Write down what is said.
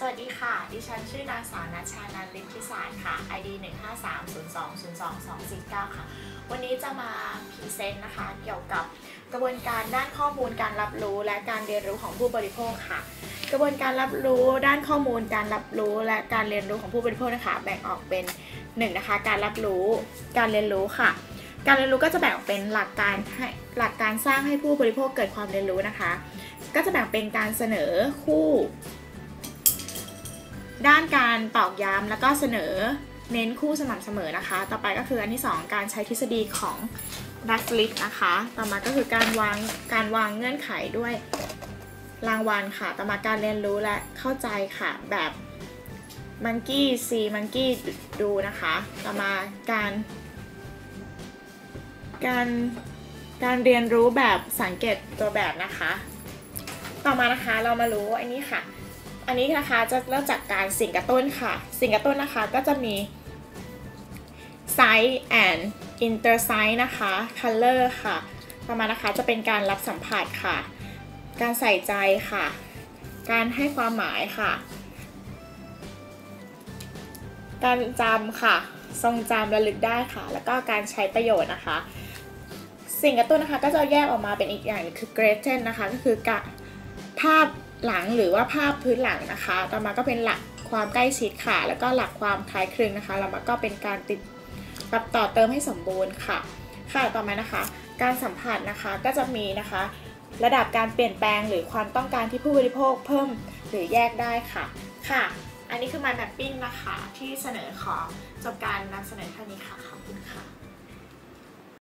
สวัสดีค่ะ ดิฉันชื่อนางสาวนัชชานันท์ลิมพิสารค่ะ ID 153020229 ค่ะ วันนี้จะมาพรีเซนต์นะคะ เกี่ยวกับกระบวนการด้านข้อมูลการรับรู้และการเรียนรู้ของผู้บริโภคค่ะ กระบวนการรับรู้ด้านข้อมูลการรับรู้และการเรียนรู้ของผู้บริโภคนะคะ แบ่งออกเป็นหนึ่งนะคะ การรับรู้ การเรียนรู้ค่ะ การเรียนรู้ก็จะแบ่งออกเป็นหลักการให้หลักการสร้างให้ผู้บริโภคเกิดความเรียนรู้นะคะ ก็จะแบ่งเป็นการเสนอคู่ ด้านการตอกย้ำแล้วก็เสนอเน้นคู่สม่ำเสมอนะคะ ต่อไปก็คืออันที่ 2 การใช้ทฤษฎีของรัสลิตนะคะ ต่อมาก็คือการวางการวางเงื่อนไขด้วยรางวัลค่ะ ต่อมาการเรียนรู้และเข้าใจค่ะแบบมังกี้ซีมังกี้ดูนะคะ ต่อมาการ การการเรียนรู้แบบสังเกตตัวแบบนะคะ ต่อมานะคะเรามารู้อันนี้ค่ะ อันนี้นะคะจะเริ่มจากการสิ่งกระตุ้นค่ะ สิ่งกระตุ้นนะคะก็จะมี size and inter size นะคะ color ค่ะต่อมาณนะคะจะเป็นการรับสัมผัสค่ะ การใส่ใจค่ะ การให้ความหมายค่ะ การจำค่ะ ทรงจำระลึกได้ค่ะ แล้วก็การใช้ประโยชน์นะคะ สิ่งกระตุ้นนะคะก็จะแยกออกมาเป็นอีกอย่างหนึ่งคือ gradient นะคะ ก็คือกะภาพ หลังหรือว่าภาพพื้นหลังนะคะต่อมาก็เป็นหลักความใกล้ชิดค่ะ แล้วก็หลักความคล้ายคลึงนะคะแล้วก็เป็นการติดปรับต่อเติมให้สมบูรณ์ค่ะ ค่ะต่อมานะคะ การสัมผัสนะคะก็จะมีนะคะ ระดับการเปลี่ยนแปลงหรือความต้องการที่ผู้บริโภคเพิ่มหรือแยกได้ค่ะ ค่ะ อันนี้คือ mind mapping นะคะที่เสนอขอจบการนำเสนอเท่านี้ค่ะขอบคุณค่ะ